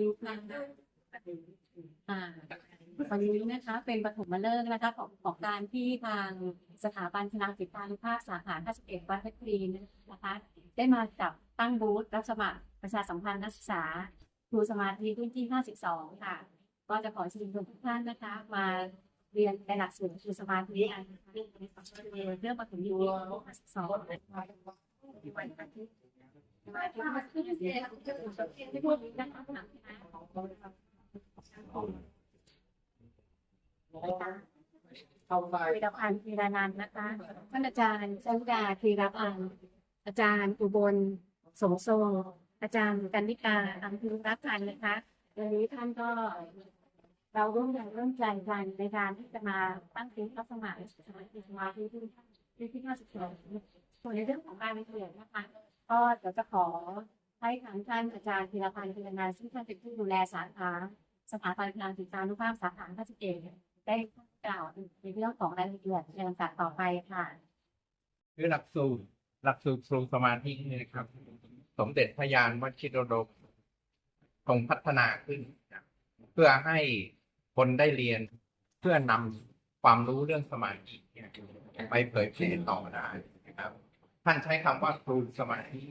ที่นั่งได้อ่าวันนี้นะคะเป็นปฐมฤกษ์นะคะของของการที่ทางสถาบันพลังจิตตานุภาพสาขา51วัดเพชรบุรีนะคะได้มาจับตั้งบูธรับสมัครประชาสัมพันธ์นักศึกษาครูสมาธิรุ่นที่ 52 ค่ะ ก็จะขอเชิญชวนทุกท่านนะคะ มาเรียนในหลักสูตรครูสมาธิอันเรื่องเรื่องปฐมยุทธ์52 เข้าไปวีรพันธ์ธีรานันท์นะคะ ท่านอาจารย์ชัญญาธีรพันธ์อาจารย์อุบลสมทรงอาจารย์กันนิกาอัมพิรักพันธ์นะคะวันนี้ท่านก็เราร่วมแรงร่วมใจกันในการที่จะมาตั้งทีมรับสมัครสมาชิกสมาธิที่ที่ที่ห้าสิบสองส่วนในเรื่องของการเรียนนะคะ ก็เดี๋ยวจะขอให้ทางท่านอาจารย์ธีรพันธ์ธีรนันซึ่งท่านเป็นผู้ดูแลสาขาสถาบันพลังจิตานุภาพสาขาท่าสิบเอกได้กล่าวในเรื่องของรายละเอียดในลำดับต่อไปค่ะ คือหลักสูตรหลักสูตรครูสมาธินี่นะครับ สมเด็จพระยานวชิรดมทรงพัฒนาขึ้น เพื่อให้คนได้เรียนเพื่อนำความรู้เรื่องสมาธิเนี่ยไปเผยแพร่ต่อได้ ท่านใช้คำว่าครูสมาธิ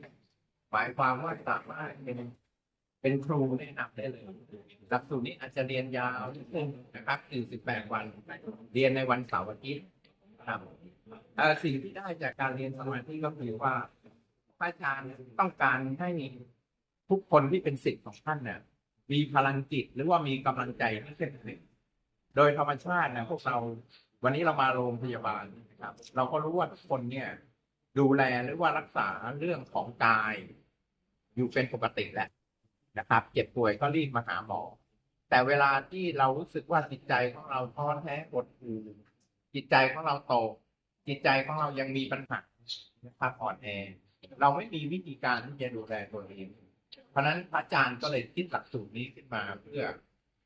หมายความว่าสามารถเป็นเป็นครูแนะนำได้เลยหลักสูตรนี้อาจจะเรียนยาวนิดนึงนะครับคือ18วัน เรียนในวันเสาร์อาทิตย์ครับสิ่งที่ได้จากการเรียนสมาธิก็คือว่าพระอาจารย์ต้องการให้ทุกคนที่เป็นศิษย์ของท่านเนี่ยมีพลังจิตหรือว่ามีกำลังใจที่เข้มแข็งโดยธรรมชาตินะพวกเราวันนี้เรามาโรงพยาบาลนะครับ เราก็รู้ว่าคนเนี่ย ดูแลหรือว่ารักษาเรื่องของกาย อยู่เป็นปกติแหละนะครับ เจ็บป่วยก็รีบมาหาหมอ แต่เวลาที่เรารู้สึกว่าจิตใจของเราท้อแท้หดหู่จิตใจของเราโต จิตใจของเรายังมีปัญหานะครับอ่อนแอ เราไม่มีวิธีการที่จะดูแลตัวเองเพราะนั้นพระอาจารย์ก็เลยคิดหลักสูตรนี้ขึ้นมาเพื่อ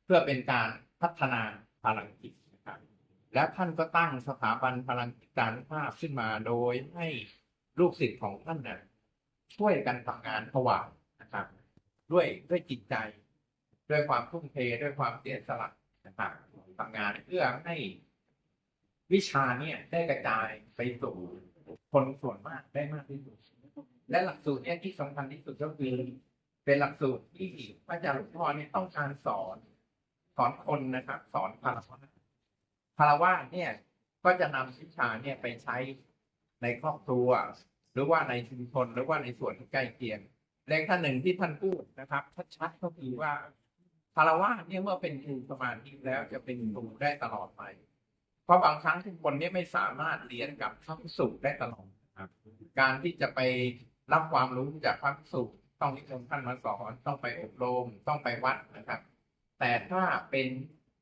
เพื่อเป็นการพัฒนาพลังจิต และท่านก็ตั้งสถาบันพลังจิตานุภาพขึ้นมาโดยให้ลูกศิษย์ของท่านน่ะช่วยกันทำงานถวายนะครับ ด้วยด้วยจิตใจ ด้วยความทุ่มเทด้วยความเสียสละนะครับทำงานเพื่อให้วิชาเนี่ยได้กระจายไปสู่คนส่วนมากได้มากที่สุด และหลักสูตรเนี่ยที่สำคัญที่สุดก็คือ เป็นหลักสูตรที่พระอาจารย์หลวงพ่อเนี่ยต้องการสอน สอนคนนะครับ สอนคารวะ คารวะเนี่ยก็จะนำวิชาเนี่ยไปใช้ในครอบครัว หรือว่าในชุมชนหรือว่าในส่วนที่ใกล้เคียงแรงท่านหนึ่งที่ท่านพูดนะครับชัดๆก็คือว่าคารวะเนี่ยเมื่อเป็นครูสมาธิแล้วจะเป็นครูได้ตลอดไป เพราะบางครั้งทุกคนเนี่ยไม่สามารถเรียนกับพระภิกษุได้ตลอดครับ การที่จะไปรับความรู้จากพระภิกษุต้องนิมนต์ท่านมาสอนต้องไปอบรมต้องไปวัดนะครับ แต่ถ้าเป็น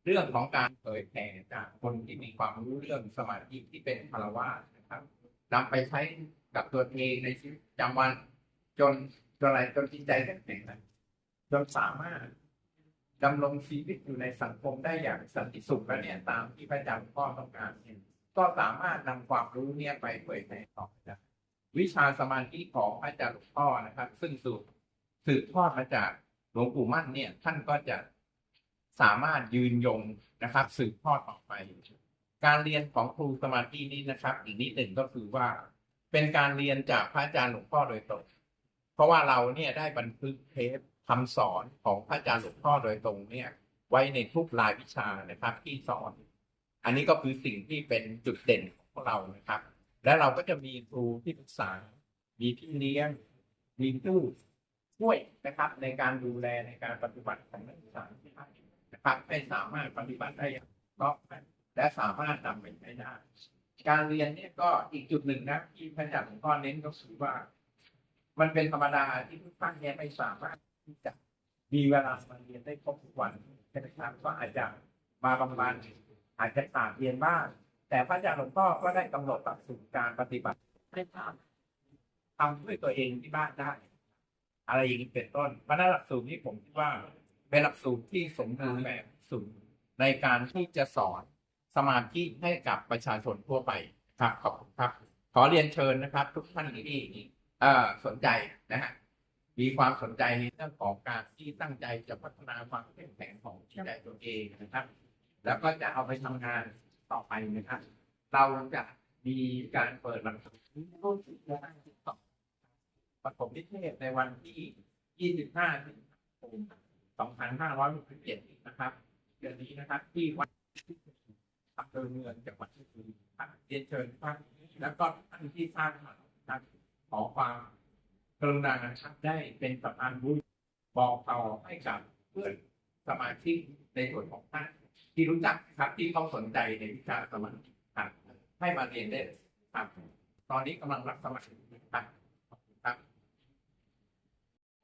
เรื่องของการ เผยแผ่จากคนที่มีความรู้เรื่องสมาธิที่เป็นคารวะนะครับนำไปใช้กับตัวเองในชีวิตประจำวันจนจนอะไรจนจิตใจแข็งแกร่งจนสามารถดำรงชีวิตอยู่ในสังคมได้อย่างสันติสุขและเนี่ยตามที่พระอาจารย์พ่อต้องการก็สามารถนำความรู้เนี่ยไปเผยแผ่ต่อได้วิชาสมาธิของพระอาจารย์หลวงพ่อนะครับ ซึ่งสืบสืบทอดมาจากหลวงปู่มั่นเนี่ย ท่านก็จะ สามารถยืนยงนะครับ สืบทอดต่อไป การเรียนของครูสมาธินี้นะครับ อีกนิดหนึ่งก็คือว่า เป็นการเรียนจากพระอาจารย์หลวงพ่อโดยตรง เพราะว่าเราเนี่ยได้บันทึกเทปคำสอนของพระอาจารย์หลวงพ่อโดยตรงเนี่ย ไว้ในทุกรายวิชานะครับที่สอน อันนี้ก็คือสิ่งที่เป็นจุดเด่นของพวกเรานะครับ และเราก็จะมีครูที่ปรึกษา มีพี่เลี้ยง มีผู้ช่วยนะครับ ในการดูแลในการปฏิบัติของนักศึกษานะครับให้สามารถปฏิบัติได้อย่างถูกต้องและสามารถนำไปใช้ได้ การเรียนเนี่ยก็อีกจุดหนึ่งนะที่พระอาจารย์หลวงพ่อเน้นก็คือว่า มันเป็นธรรมดาที่ทุกท่านเนี่ยไม่สามารถที่จะมีเวลามาเรียนได้ครบทุกวันใช่ไหมครับก็อาจจะมาบางวันอาจจะขาดเรียนบ้างแต่พระอาจารย์หลวงพ่อก็ได้กำหนดหลักสูตรการปฏิบัติให้ทำทำด้วยตัวเองที่บ้านได้ อะไรอย่างนี้เป็นต้นเพราะฉะนั้นหลักสูตรนี้ผมคิดว่า เป็นหลักสูตรที่สมบูรณ์แบบสูตรในการที่จะสอนสมาธิให้กับประชาชนทั่วไปครับขอบคุณครับ ขอเรียนเชิญนะครับ ทุกท่านที่สนใจนะฮะมีความสนใจในเรื่องของการที่ตั้งใจจะพัฒนาความเข้มแข็งของจิตใจตัวเองนะครับ แล้วก็จะเอาไปทำงานต่อไปนะครับ เราจะมีการเปิดหลักสูตรปฐมนิเทศในวันที่ 25สิงหาคม 2567นะครับเดือนนี้นะครับที่วัดอำเภอเมืองจังหวัดชลบุรีครับเรียนเชิญท่านแล้วก็ท่านที่สร้างมานะครับขอความกรุณาครับได้เป็นสะพานบุญบอกต่อให้กับเพื่อนสมาชิกในส่วนของท่านที่รู้จักครับที่เขาสนใจในวิชาสมาธิครับให้มาเรียนได้ครับ ตอนนี้กำลังรับสมัครครับขอบคุณครับ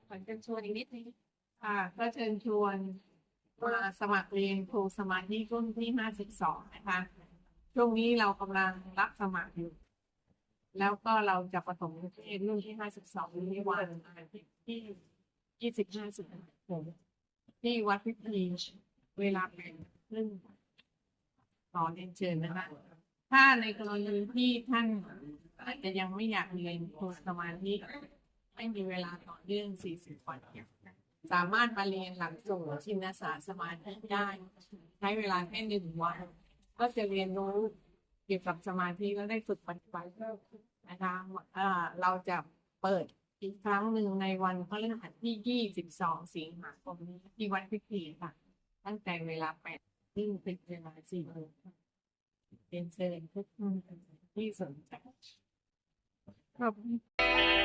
ขอเชิญชวนอีกนิดนึง ค่ะก็เชิญชวนมาสมัครเรียนครูสมาธิรุ่นที่ห้าสิบสองนะคะ ช่วงนี้เรากำลังรับสมัครอยู่ แล้วก็เราจะประถมนิเทศรุ่นที่ห้าสิบสองในวันอาทิตย์ที่ยี่สิบห้าสิงหาคมที่วัดพิพีเวลาเป็นครึ่งขอเรียนเชิญนะคะ ถ้าในกรณีที่ท่านอาจจะยังไม่อยากเรียนครูสมาธิไม่มีเวลาต่อเนื่อง40วันเนี่ย สามารถมาเรียนหลักสูตรชินศาสตร์สมาธิได้ ใช้เวลาแค่หนึ่งวัน ก็จะเรียนรู้เกี่ยวกับสมาธิแล้วได้ฝึกปฏิบัตินะคะอ่าเราจะเปิดอีกครั้งหนึ่งในวันพฤหัสที่ 22 สิงหาคมนี้ที่วัดพิธีค่ะ ตั้งแต่เวลา8ซึ่งเป็นเวลา4โมงเรียนเชิญทุกท่านที่สนใจขอบคุณ